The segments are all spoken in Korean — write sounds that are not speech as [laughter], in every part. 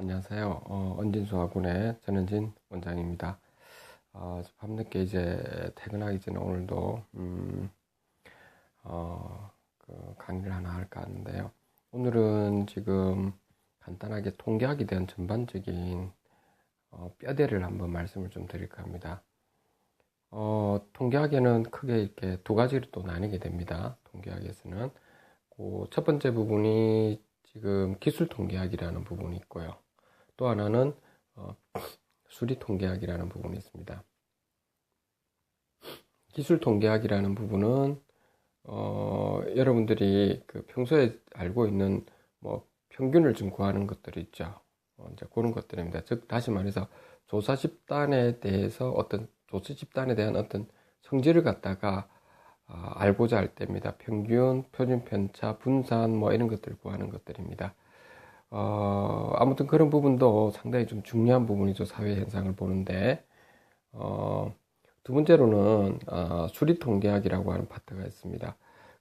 안녕하세요. 어, 언진수 학원의 전현진 원장입니다. 어, 밤늦게 이제 퇴근하기 전에 오늘도 음, 어, 그 강의를 하나 할까 하는데요. 오늘은 지금 간단하게 통계학에 대한 전반적인 어, 뼈대를 한번 말씀을 좀 드릴까 합니다. 어, 통계학에는 크게 이렇게 두 가지로 또 나뉘게 됩니다. 통계학에서는 그 첫 번째 부분이 지금 기술 통계학이라는 부분이 있고요. 또 하나는 어, [clears throat] 수리 통계학이라는 부분이 있습니다. 기술 통계학이라는 부분은 어, 여러분들이 그 평소에 알고 있는 뭐 평균을 좀 구하는 것들이 있죠. 어, 이제 그런 것들입니다. 즉 다시 말해서 조사 집단에 대해서 어떤 조사 집단에 대한 어떤 성질을 갖다가 어, 알고자 할 때입니다. 평균, 표준 편차, 분산 뭐 이런 것들을 구하는 것들입니다. 어, 아무튼 그런 부분도 상당히 좀 중요한 부분이죠. 사회 현상을 보는데 어, 두 번째로는 어, 수리통계학이라고 하는 파트가 있습니다.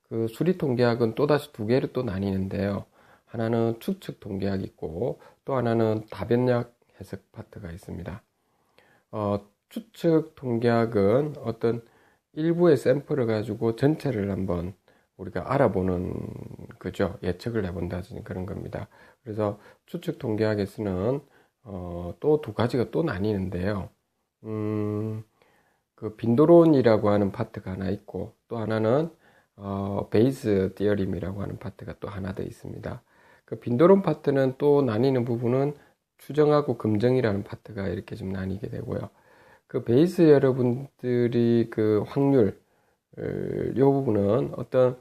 그 수리통계학은 또다시 두 개로 또 나뉘는데요. 하나는 추측 통계학이 있고 또 하나는 다변약 해석 파트가 있습니다. 어, 추측 통계학은 어떤 일부의 샘플을 가지고 전체를 한번 우리가 알아보는 그죠 예측을 해본다든지 그런 겁니다. 그래서 추측 통계학에서는 어, 또 두 가지가 또 나뉘는데요. 음, 그 빈도론이라고 하는 파트가 하나 있고 또 하나는 어, 베이스 디어림이라고 하는 파트가 또 하나 더 있습니다. 그 빈도론 파트는 또 나뉘는 부분은 추정하고 검정이라는 파트가 이렇게 좀 나뉘게 되고요. 그 베이스 여러분들이 그 확률, 이 부분은 어떤,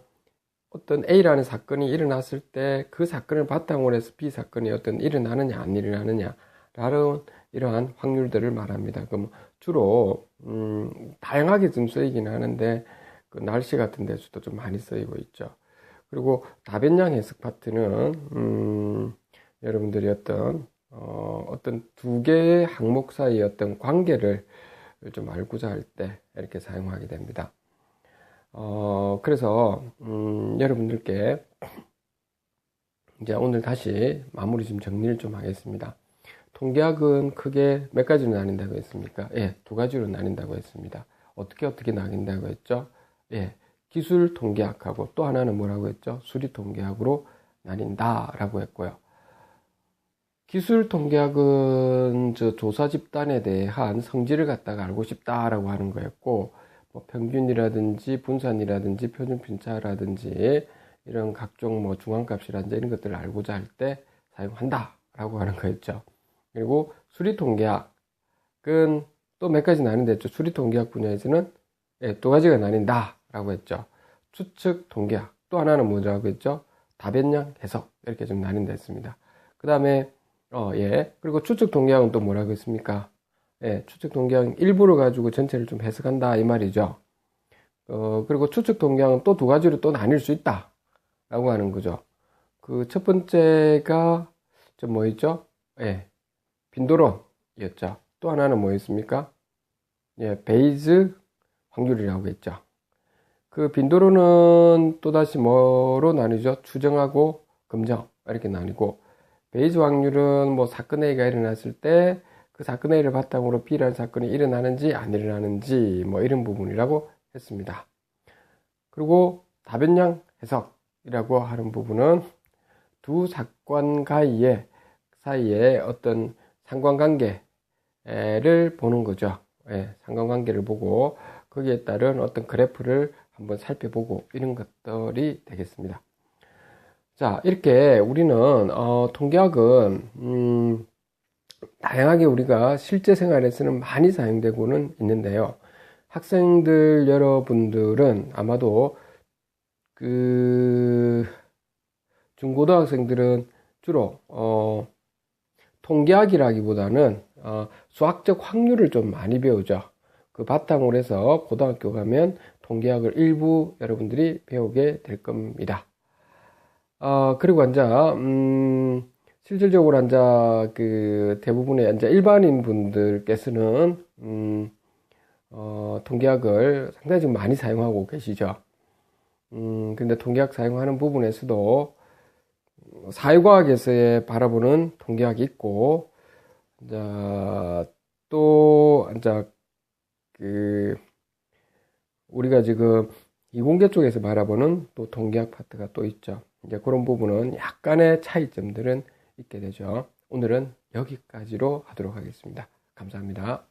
어떤 A라는 사건이 일어났을 때 그 사건을 바탕으로 해서 B 사건이 어떤 일어나느냐, 안 일어나느냐, 라는 이러한 확률들을 말합니다. 그럼 주로, 음, 다양하게 좀 쓰이긴 하는데, 그 날씨 같은 데서도 좀 많이 쓰이고 있죠. 그리고 다변량 해석 파트는, 음, 여러분들이 어떤 어, 어떤 두 개의 항목 사이의 어떤 관계를 좀 알고자 할 때 이렇게 사용하게 됩니다. 어, 그래서, 음, 여러분들께 이제 오늘 다시 마무리 좀 정리를 좀 하겠습니다. 통계학은 크게 몇 가지로 나뉜다고 했습니까? 예, 두 가지로 나뉜다고 했습니다. 어떻게 어떻게 나뉜다고 했죠? 예, 기술 통계학하고 또 하나는 뭐라고 했죠? 수리 통계학으로 나뉜다라고 했고요. 기술 통계학은 저 조사 집단에 대한 성질을 갖다가 알고 싶다라고 하는 거였고, 뭐 평균이라든지 분산이라든지 표준 편차라든지 이런 각종 뭐 중앙값이라든지 이런 것들을 알고자 할 때 사용한다라고 하는 거였죠. 그리고 수리 통계학은 또 몇 가지 나는데 했죠. 수리 통계학 분야에서는 예, 두 가지가 나뉜다라고 했죠. 추측 통계학 또 하나는 뭐라고 했죠? 다변량 해석 이렇게 좀 나뉜다 했습니다. 그 다음에 어, 예. 그리고 추측 동계학은 또 뭐라고 했습니까? 예, 추측 동계학은 일부를 가지고 전체를 좀 해석한다 이 말이죠. 어, 그리고 추측 동계학은 또 두 가지로 또 나뉠 수 있다. 라고 하는 거죠. 그 첫 번째가 좀 뭐였죠? 예, 빈도론이었죠. 또 하나는 뭐였습니까? 예, 베이즈 확률이라고 했죠. 그 빈도론은 또다시 뭐로 나뉘죠? 추정하고 검정 이렇게 나뉘고 베이즈 확률은 뭐 사건 A가 일어났을 때 그 사건 A를 바탕으로 B라는 사건이 일어나는지 안 일어나는지 뭐 이런 부분이라고 했습니다. 그리고 다변량 해석이라고 하는 부분은 두 사건 가이의 사이에 어떤 상관관계를 보는 거죠. 예, 상관관계를 보고 거기에 따른 어떤 그래프를 한번 살펴보고 이런 것들이 되겠습니다. 자, 이렇게 우리는, 어, 통계학은, 음, 다양하게 우리가 실제 생활에서는 많이 사용되고는 있는데요. 학생들 여러분들은 아마도 그, 중고등학생들은 주로, 어, 통계학이라기보다는, 어, 수학적 확률을 좀 많이 배우죠. 그 바탕으로 해서 고등학교 가면 통계학을 일부 여러분들이 배우게 될 겁니다. 어, 그리고 앉아, 음, 실질적으로 앉아, 그, 대부분의 앉아 일반인 분들께서는, 음, 어, 통계학을 상당히 좀 많이 사용하고 계시죠. 음, 근데 통계학 사용하는 부분에서도, 사회과학에서의 바라보는 통계학이 있고, 이제 또, 이제 그, 우리가 지금 이공계 쪽에서 바라보는 또 통계학 파트가 또 있죠. 이제 그런 부분은 약간의 차이점들은 있게 되죠. 오늘은 여기까지로 하도록 하겠습니다. 감사합니다.